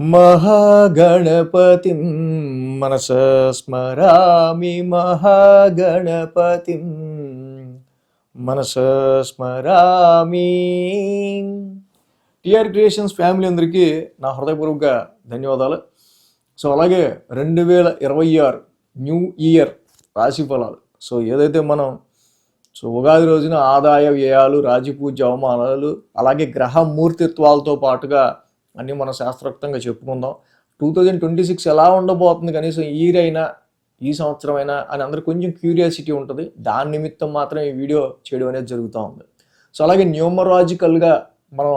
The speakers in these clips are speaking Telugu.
మహాగణపతిం మనస స్మరామి మహాగణపతిం మనస స్మరామి. టిఆర్ క్రియేషన్స్ ఫ్యామిలీ అందరికీ నా హృదయపూర్వక ధన్యవాదాలు. సో అలాగే రెండు వేల ఇరవై ఆరు న్యూ ఇయర్ రాశి ఫలాలు. సో ఏదైతే మనం సో ఉగాది రోజున ఆదాయ వ్యయాలు రాజపూజ అవమానాలు అలాగే గ్రహ మూర్తిత్వాలతో పాటుగా అన్నీ మనం శాస్త్రోక్తంగా చెప్పుకుందాం. టూ థౌజండ్ ట్వంటీ సిక్స్ ఎలా ఉండబోతుంది కనీసం ఇయర్ అయినా ఈ సంవత్సరం అయినా అని అందరికి కొంచెం క్యూరియాసిటీ ఉంటుంది. దాని నిమిత్తం మాత్రం ఈ వీడియో చేయడం అనేది జరుగుతూ ఉంది. సో అలాగే న్యూమరాజికల్గా మనం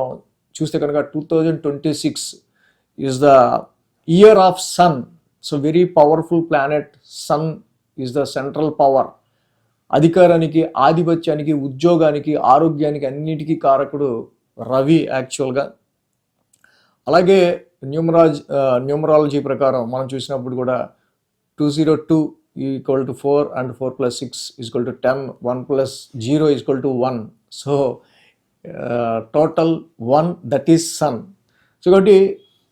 చూస్తే కనుక two thousand twenty six is the year of sun so very powerful planet sun is the central power అధికారానికి ఆధిపత్యానికి ఉద్యోగానికి ఆరోగ్యానికి అన్నిటికీ కారకుడు రవి యాక్చువల్గా అలాగే న్యూమరాజ్ న్యూమరాలజీ ప్రకారం మనం చూసినప్పుడు కూడా two zero two equal to four and four plus six equal to ten one plus zero equal to one. So total one that is sun. So కాబట్టి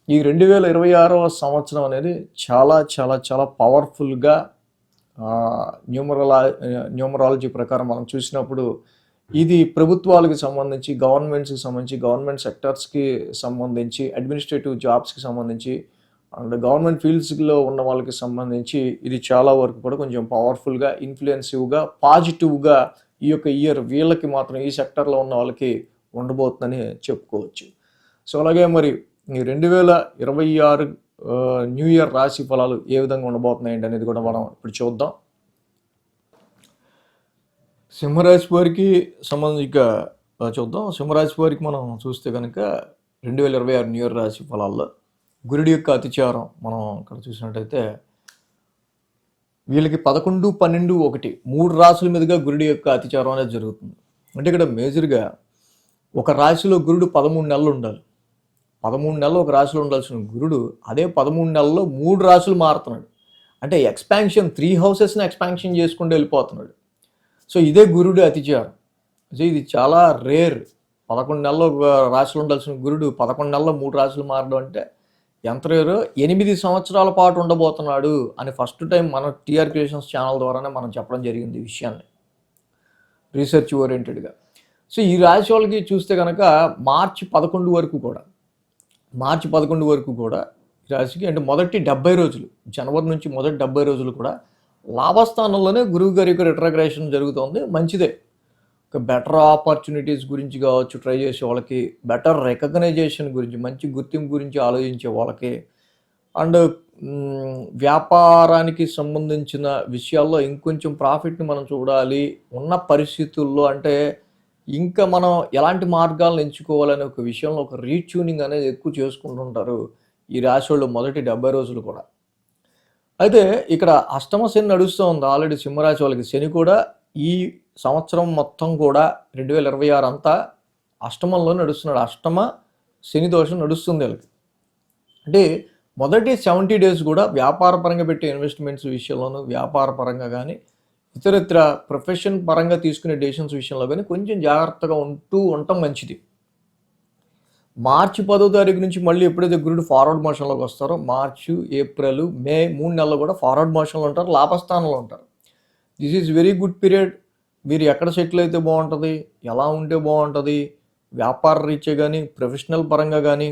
ఈ రెండు వేల ఇరవై ఆరవ సంవత్సరం అనేది చాలా చాలా చాలా పవర్ఫుల్గా న్యూమరలా న్యూమరాలజీ ప్రకారం మనం చూసినప్పుడు ఇది ప్రభుత్వాలకు సంబంధించి గవర్నమెంట్స్కి సంబంధించి గవర్నమెంట్ సెక్టర్స్కి సంబంధించి అడ్మినిస్ట్రేటివ్ జాబ్స్కి సంబంధించి అండ్ గవర్నమెంట్ ఫీల్డ్స్లో ఉన్న వాళ్ళకి సంబంధించి ఇది చాలా వరకు కూడా కొంచెం పవర్ఫుల్గా ఇన్ఫ్లుయెన్సివ్గా పాజిటివ్గా ఈ యొక్క ఇయర్ వీళ్ళకి మాత్రం ఈ సెక్టర్లో ఉన్న వాళ్ళకి ఉండబోతుందని చెప్పుకోవచ్చు. సో అలాగే మరి ఈ రెండు వేల ఇరవై ఆరు న్యూ ఇయర్ రాశి ఫలాలు ఏ విధంగా ఉండబోతున్నాయండి అనేది కూడా మనం ఇప్పుడు చూద్దాం. సింహరాశి వారికి సంబంధించి ఇక చూద్దాం. సింహరాశి వారికి మనం చూస్తే కనుక రెండు వేల ఇరవై ఆరు న్యూ ఇయర్ రాశి ఫలాల్లో గురుడి యొక్క అతిచారం మనం ఇక్కడ చూసినట్టయితే వీళ్ళకి పదకొండు పన్నెండు ఒకటి మూడు రాశుల మీదుగా గురుడి యొక్క అతిచారం అనేది జరుగుతుంది. అంటే ఇక్కడ మేజర్గా ఒక రాశిలో గురుడు పదమూడు నెలలు ఉండాలి. పదమూడు నెలలు ఒక రాశిలో ఉండాల్సిన గురుడు అదే పదమూడు నెలల్లో మూడు రాశులు మారుతున్నాడు. అంటే ఎక్స్పాన్షన్ త్రీ హౌసెస్ని ఎక్స్పాన్షన్ చేసుకుంటూ వెళ్ళిపోతున్నాడు. సో ఇదే గురుడు అతిచారం. సో ఇది చాలా రేర్ పదకొండు నెలలు రాశులు రాశిలో ఉండాల్సిన గురుడు పదకొండు నెలల్లో మూడు రాశులు మారడం అంటే ఎంత రేరు ఎనిమిది సంవత్సరాల పాటు ఉండబోతున్నాడు అని ఫస్ట్ టైం మన టీఆర్ క్రియేషన్స్ ఛానల్ ద్వారానే మనం చెప్పడం జరిగింది ఈ విషయాన్ని. రీసెర్చ్ ఓరియంటెడ్గా సో ఈ రాశి వాళ్ళకి చూస్తే కనుక మార్చి పదకొండు వరకు కూడా మార్చి పదకొండు వరకు కూడా ఈ రాశికి అంటే మొదటి డెబ్బై రోజులు జనవరి నుంచి మొదటి డెబ్బై రోజులు కూడా లాభస్థానంలోనే గురువు గారి యొక్క రిట్రగ్రేషన్ జరుగుతుంది. మంచిదే. ఒక బెటర్ ఆపర్చునిటీస్ గురించి కావచ్చు ట్రై చేసే వాళ్ళకి బెటర్ రికగ్నైజేషన్ గురించి మంచి గుర్తింపు గురించి ఆలోచించే వాళ్ళకి అండ్ వ్యాపారానికి సంబంధించిన విషయాల్లో ఇంకొంచెం ప్రాఫిట్ని మనం చూడాలి. ఉన్న పరిస్థితుల్లో అంటే ఇంకా మనం ఎలాంటి మార్గాలను ఎంచుకోవాలనే ఒక విషయంలో ఒక రీట్యూనింగ్ అనేది ఎక్కువ చేసుకుంటుంటారు ఈ రాశి వాళ్ళు మొదటి డెబ్బై రోజులు కూడా. అయితే ఇక్కడ అష్టమ శని నడుస్తూ ఉంది. ఆల్రెడీ సింహరాశి వాళ్ళకి శని కూడా ఈ సంవత్సరం మొత్తం కూడా రెండు వేల ఇరవై ఆరు అంతా అష్టమంలో నడుస్తున్నాడు. అష్టమ శని దోషం నడుస్తుంది వాళ్ళకి. అంటే మొదటి సెవెంటీ డేస్ కూడా వ్యాపార పరంగా పెట్టే ఇన్వెస్ట్మెంట్స్ విషయంలోనూ వ్యాపార పరంగా కానీ ఇతరత్ర ప్రొఫెషన్ పరంగా తీసుకునే డెసిషన్స్ విషయంలో కానీ కొంచెం జాగ్రత్తగా ఉంటూ ఉండటం మంచిది. మార్చి పదో తారీఖు నుంచి మళ్ళీ ఎప్పుడైతే గురుడు ఫార్వర్డ్ మోషన్లోకి వస్తారో మార్చు ఏప్రిల్ మే మూడు నెలలు కూడా ఫార్వర్డ్ మోషన్లో ఉంటారు లాభస్థానంలో ఉంటారు. This is very good period మీరు ఎక్కడ సెటిల్ అయితే బాగుంటుంది ఎలా ఉంటే బాగుంటుంది వ్యాపార రీత్యా కానీ ప్రొఫెషనల్ పరంగా కానీ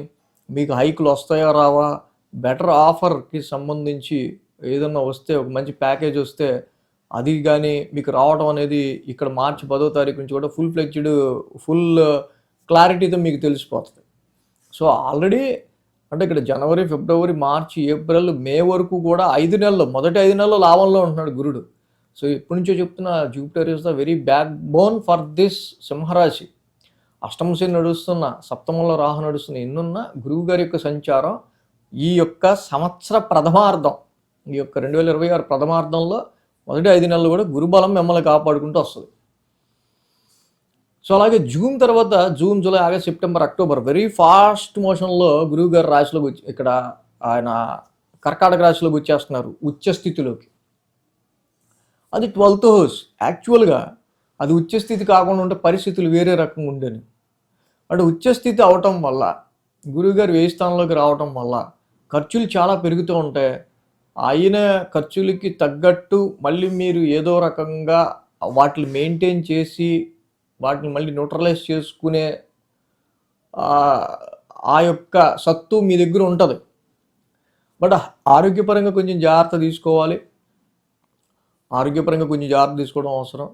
మీకు హైకులు వస్తాయా రావా? బెటర్ ఆఫర్కి సంబంధించి ఏదన్నా వస్తే ఒక మంచి ప్యాకేజ్ వస్తే అది కానీ మీకు రావడం అనేది ఇక్కడ మార్చి పదో తారీఖు నుంచి కూడా ఫుల్ ఫ్లెక్జ్డ్ ఫుల్ క్లారిటీతో మీకు తెలిసిపోతుంది. సో ఆల్రెడీ అంటే ఇక్కడ జనవరి ఫిబ్రవరి మార్చి ఏప్రిల్ మే వరకు కూడా ఐదు నెలలు మొదటి ఐదు నెలలు లాభంలో ఉంటున్నాడు గురుడు. సో ఇప్పటి నుంచో చెప్తున్న Jupiter is the very backbone for this సింహరాశి అష్టమశని నడుస్తున్న సప్తమంలో రాహు నడుస్తున్న ఎన్నున్న గురువు గారి యొక్క సంచారం ఈ యొక్క సంవత్సర ప్రథమార్థం. ఈ యొక్క రెండు వేల ఇరవై ఆరు ప్రథమార్థంలో మొదటి ఐదు నెలలు కూడా గురుబలం మిమ్మల్ని కాపాడుకుంటూ వస్తుంది. సో అలాగే జూన్ తర్వాత June July August September October very fast మోషన్లో గురువు గారు రాశిలోకి వచ్చి ఇక్కడ ఆయన కర్కాటక రాశిలోకి వచ్చేస్తున్నారు ఉచ్చ స్థితిలోకి. అది ట్వెల్త్ హౌస్ యాక్చువల్గా అది ఉచ్చస్థితి కాకుండా ఉంటే పరిస్థితులు వేరే రకంగా ఉండేవి. అంటే ఉచ్చస్థితి అవటం వల్ల గురువుగారు వేయి స్థానంలోకి రావటం వల్ల ఖర్చులు చాలా పెరుగుతూ ఉంటాయి అయిన ఖర్చులకి తగ్గట్టు మళ్ళీ మీరు ఏదో రకంగా వాటిని మెయింటైన్ చేసి వాటిని మళ్ళీ న్యూట్రలైజ్ చేసుకునే ఆ, యొక్క సత్తు మీ దగ్గర ఉంటుంది. బట్ ఆరోగ్యపరంగా కొంచెం జాగ్రత్త తీసుకోవాలి. ఆరోగ్యపరంగా కొంచెం జాగ్రత్త తీసుకోవడం అవసరం.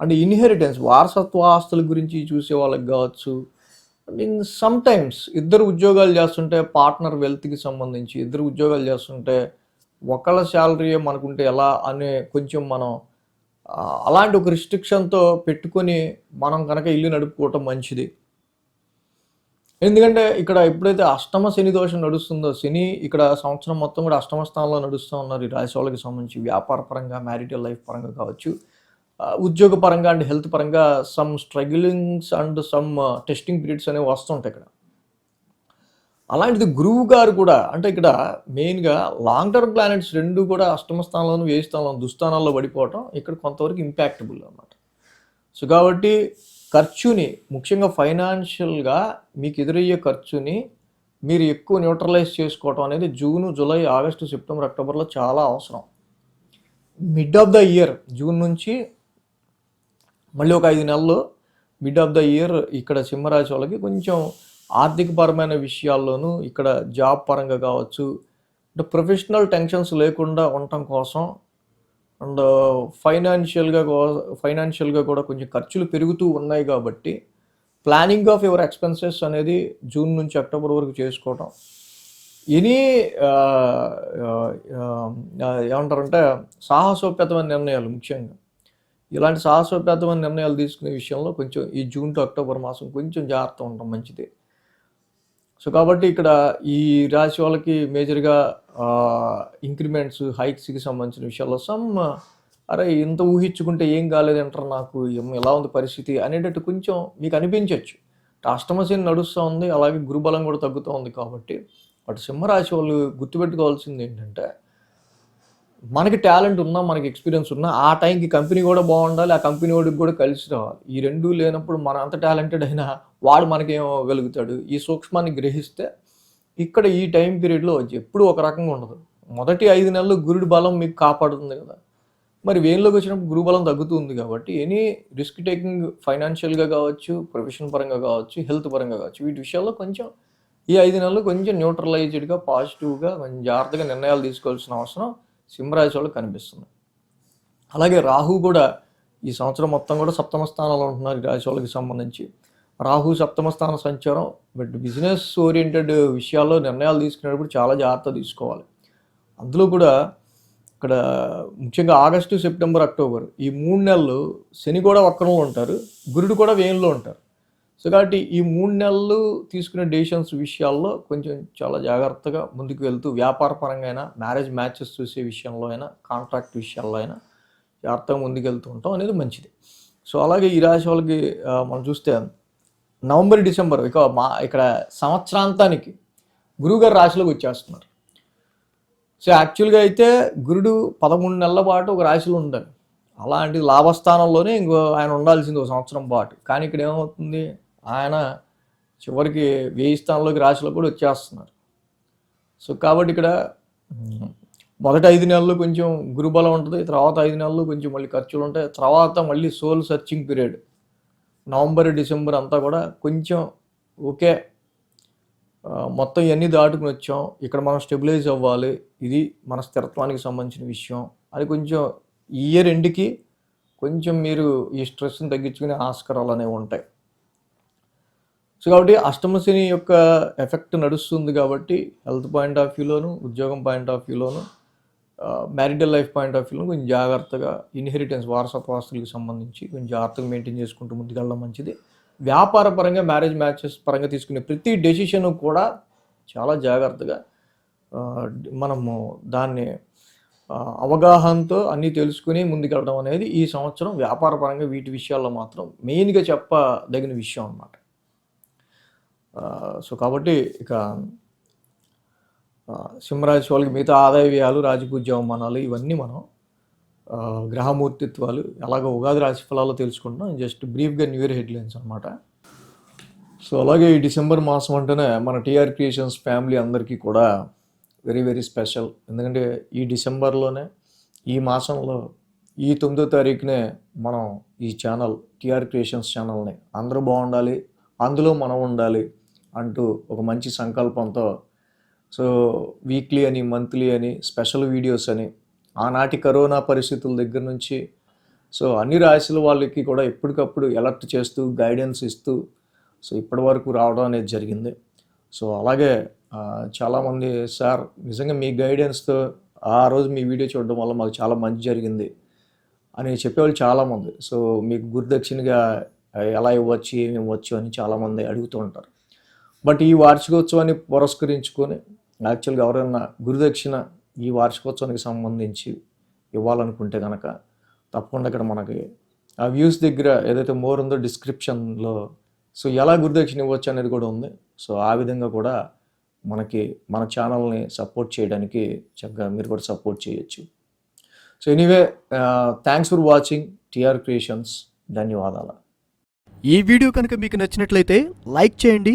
అండ్ ఇన్హెరిటెన్స్ వారసత్వ ఆస్తుల గురించి చూసే వాళ్ళకి కావచ్చు. అండ్ ఇన్ సమ్ టైమ్స్ ఇద్దరు ఉద్యోగాలు చేస్తుంటే పార్ట్నర్ వెల్త్కి సంబంధించి ఇద్దరు ఉద్యోగాలు చేస్తుంటే ఒకళ్ళ శాలరీ మనకుంటే ఎలా అనే కొంచెం మనం అలాంటి ఒక రిస్ట్రిక్షన్తో పెట్టుకొని మనం కనుక ఇల్లు నడుపుకోవటం మంచిది. ఎందుకంటే ఇక్కడ ఎప్పుడైతే అష్టమ శని దోషం నడుస్తుందో శని ఇక్కడ సంవత్సరం మొత్తం కూడా అష్టమ స్థానంలో నడుస్తూ ఉన్నారు. ఈ రాశి వాళ్ళకి సంబంధించి వ్యాపార పరంగా మ్యారిటల్ లైఫ్ పరంగా కావచ్చు ఉద్యోగ పరంగా అండ్ హెల్త్ పరంగా some strugglings and some testing periods అనేవి వస్తుంటాయి ఇక్కడ. అలాంటిది గురువు గారు కూడా అంటే ఇక్కడ మెయిన్గా లాంగ్ టర్మ్ ప్లానెట్స్ రెండు కూడా అష్టమ స్థానంలోను వేయి స్థానంలో దుస్థానాల్లో పడిపోవటం ఇక్కడ కొంతవరకు ఇంపాక్టబుల్ అన్నమాట. సో కాబట్టి ఖర్చుని ముఖ్యంగా ఫైనాన్షియల్గా మీకు ఎదురయ్యే ఖర్చుని మీరు ఎక్కువ న్యూట్రలైజ్ చేసుకోవటం అనేది జూను జూలై ఆగస్టు సెప్టెంబర్ అక్టోబర్లో చాలా అవసరం. Mid of the year June నుంచి మళ్ళీ ఒక ఐదు నెలలు మిడ్ ఆఫ్ ద ఇయర్ ఇక్కడ సింహరాశి వాళ్ళకి కొంచెం ఆర్థికపరమైన విషయాల్లోనూ ఇక్కడ జాబ్ పరంగా కావచ్చు అంటే ప్రొఫెషనల్ టెన్షన్స్ లేకుండా ఉండటం కోసం అండ్ ఫైనాన్షియల్గా ఫైనాన్షియల్గా కూడా కొంచెం ఖర్చులు పెరుగుతూ ఉన్నాయి కాబట్టి ప్లానింగ్ ఆఫ్ యువర్ ఎక్స్పెన్సెస్ అనేది జూన్ నుంచి అక్టోబర్ వరకు చేసుకోవటం. ఎనీ ఏమంటారంటే సాహసోపేతమైన నిర్ణయాలు ముఖ్యంగా. ఇలాంటి సాహసోపేతమైన నిర్ణయాలు తీసుకునే విషయంలో కొంచెం ఈ జూన్ టు అక్టోబర్ మాసం కొంచెం జాగ్రత్త ఉండటం మంచిది. సో కాబట్టి ఇక్కడ ఈ రాశి వాళ్ళకి మేజర్గా ఇంక్రిమెంట్స్ హైక్స్కి సంబంధించిన విషయాల్లో సమ్ అరే ఇంత ఊహించుకుంటే ఏం కాలేదంటారు నాకు ఏం- ఎలా ఉంది పరిస్థితి అనేటట్టు కొంచెం మీకు అనిపించవచ్చు అష్టమశని నడుస్తూ ఉంది అలాగే గురుబలం కూడా తగ్గుతూ ఉంది కాబట్టి బట్ సింహరాశి వాళ్ళు గుర్తుపెట్టుకోవాల్సింది ఏంటంటే మనకి టాలెంట్ ఉన్నా మనకి ఎక్స్పీరియన్స్ ఉన్నా ఆ టైంకి కంపెనీ కూడా బాగుండాలి ఆ కంపెనీ వాడికి కూడా కలిసి రావాలి. ఈ రెండు లేనప్పుడు మన అంత టాలెంటెడ్ అయినా వాడు మనకేమో వెలుగుతాడు ఈ సూక్ష్మాన్ని గ్రహిస్తే ఇక్కడ ఈ టైం పీరియడ్లో ఎప్పుడు ఒక రకంగా ఉండదు. మొదటి ఐదు నెలలు గురుడి బలం మీకు కాపాడుతుంది కదా. మరి వేన్లోకి వచ్చినప్పుడు గురు బలం తగ్గుతుంది కాబట్టి ఎనీ రిస్క్ టేకింగ్ ఫైనాన్షియల్గా కావచ్చు ప్రొఫెషన్ పరంగా కావచ్చు హెల్త్ పరంగా కావచ్చు వీటి విషయాల్లో కొంచెం ఈ ఐదు నెలలు కొంచెం న్యూట్రలైజ్డ్గా పాజిటివ్గా కొంచెం జాగ్రత్తగా నిర్ణయాలు తీసుకోవాల్సిన అవసరం సింహరాశి వాళ్ళకి కనిపిస్తుంది. అలాగే రాహు కూడా ఈ సంవత్సరం మొత్తం కూడా సప్తమ స్థానంలో ఉంటున్నారు ఈ రాశి వాళ్ళకి సంబంధించి. రాహు సప్తమ స్థాన సంచారం బట్ బిజినెస్ ఓరియంటెడ్ విషయాల్లో నిర్ణయాలు తీసుకునేటప్పుడు చాలా జాగ్రత్త తీసుకోవాలి. అందులో కూడా ఇక్కడ ముఖ్యంగా ఆగస్టు సెప్టెంబర్ అక్టోబర్ ఈ మూడు నెలలు శని కూడా వక్రంలో ఉంటారు గురుడు కూడా వేయంలో ఉంటారు. సో కాబట్టి ఈ మూడు నెలలు తీసుకునే డెసిషన్స్ విషయాల్లో కొంచెం చాలా జాగ్రత్తగా ముందుకు వెళ్తూ వ్యాపార పరంగా అయినా మ్యారేజ్ మ్యాచెస్ చూసే విషయంలో అయినా కాంట్రాక్ట్ విషయాల్లో అయినా జాగ్రత్తగా ముందుకు వెళ్తూ ఉంటాం అనేది మంచిది. సో అలాగే ఈ రాశి వాళ్ళకి మనం చూస్తే నవంబర్ డిసెంబర్ ఇక మా ఇక్కడ సంవత్సరాంతానికి గురువుగారు రాశిలోకి వచ్చేస్తున్నారు. సో యాక్చువల్గా అయితే గురుడు పదమూడు నెలల పాటు ఒక రాశిలో ఉండాలి. అలాంటి లాభస్థానంలోనే ఇంకో ఆయన ఉండాల్సింది ఒక సంవత్సరం పాటు. కానీ ఇక్కడ ఏమవుతుంది? ఆయన చివరికి వేయి స్థానంలోకి రాశిలో కూడా వచ్చేస్తున్నారు. సో కాబట్టి ఇక్కడ మొదట మొదటి ఐదు నెలలు కొంచెం గురుబలం ఉంటుంది తర్వాత ఐదు నెలలు కొంచెం మళ్ళీ ఖర్చులు ఉంటాయి తర్వాత మళ్ళీ soul searching period November December అంతా కూడా కొంచెం ఓకే. మొత్తం ఇవన్నీ దాటుకుని వచ్చాం. ఇక్కడ మనం స్టెబిలైజ్ అవ్వాలి. ఇది మన స్థిరత్వానికి సంబంధించిన విషయం. అది కొంచెం ఇయర్ ఎండ్కి కొంచెం మీరు ఈ స్ట్రెస్ని తగ్గించుకునే ఆస్కారాలు అనేవి ఉంటాయి. సో కాబట్టి అష్టమ శని యొక్క ఎఫెక్ట్ నడుస్తుంది కాబట్టి హెల్త్ పాయింట్ ఆఫ్ వ్యూలోను ఉద్యోగం పాయింట్ ఆఫ్ వ్యూలోను మ్యారిటల్ లైఫ్ పాయింట్ ఆఫ్ వ్యూలో కొంచెం జాగ్రత్తగా ఇన్హెరిటెన్స్ వారసత్వాస్తులకు సంబంధించి కొంచెం జాగ్రత్తగా మెయింటైన్ చేసుకుంటూ ముందుకెళ్ళడం మంచిది. వ్యాపార పరంగా మ్యారేజ్ మ్యాచెస్ పరంగా తీసుకునే ప్రతి డెసిషన్ కూడా చాలా జాగ్రత్తగా మనము దాన్ని అవగాహనతో అన్నీ తెలుసుకుని ముందుకెళ్ళడం అనేది ఈ సంవత్సరం వ్యాపార పరంగా వీటి విషయాల్లో మాత్రం మెయిన్గా చెప్పదగిన విషయం అన్నమాట. సో కాబట్టి ఇక సింహరాశి వాళ్ళకి మిగతా ఆదాయ వ్యయాలు రాజపూజ్య అవమానాలు ఇవన్నీ మనం గ్రహమూర్తిత్వాలు అలాగే ఉగాది రాశి ఫలాలు తెలుసుకుంటున్నాం. జస్ట్ బ్రీఫ్గా న్యూ ఇయర్ హెడ్లైన్స్ అనమాట సో అలాగే ఈ డిసెంబర్ మాసం అంటేనే మన టీఆర్ క్రియేషన్స్ ఫ్యామిలీ అందరికీ కూడా వెరీ వెరీ స్పెషల్. ఎందుకంటే ఈ డిసెంబర్లోనే ఈ మాసంలో ఈ తొమ్మిదో తారీఖునే మనం ఈ ఛానల్ టీఆర్ క్రియేషన్స్ ఛానల్ని అందరూ బాగుండాలి అందులో మనం ఉండాలి అంటూ ఒక మంచి సంకల్పంతో సో వీక్లీ అని మంత్లీ అని స్పెషల్ వీడియోస్ అని ఆనాటి కరోనా పరిస్థితుల దగ్గర నుంచి సో అన్ని రాశుల వాళ్ళకి కూడా ఎప్పటికప్పుడు ఎలర్ట్ చేస్తూ గైడెన్స్ ఇస్తూ సో ఇప్పటి వరకు రావడం అనేది జరిగింది. సో అలాగే చాలామంది సార్ నిజంగా మీ గైడెన్స్తో ఆ రోజు మీ వీడియో చూడడం వల్ల మాకు చాలా మంచి జరిగింది అని చెప్పేవాళ్ళు చాలామంది. సో మీకు గురుదక్షిణగా ఎలా ఇవ్వచ్చు ఏమి ఇవ్వచ్చు అని చాలామంది అడుగుతూ ఉంటారు. బట్ ఈ వార్షికోత్సవాన్ని పురస్కరించుకొని యాక్చువల్గా ఎవరైనా గురుదక్షిణ ఈ వార్షికోత్సవానికి సంబంధించి ఇవ్వాలనుకుంటే కనుక తప్పకుండా ఇక్కడ మనకి ఆ వ్యూస్ దగ్గర ఏదైతే మోర్ ఉందో డిస్క్రిప్షన్లో సో ఎలా గురుదక్షిణ ఇవ్వచ్చు అనేది కూడా ఉంది. సో ఆ విధంగా కూడా మనకి మన ఛానల్ని సపోర్ట్ చేయడానికి చక్కగా మీరు కూడా సపోర్ట్ చేయొచ్చు. So anyway thanks for watching TR creations ధన్యవాదాలు. ఈ వీడియో కనుక మీకు నచ్చినట్లయితే లైక్ చేయండి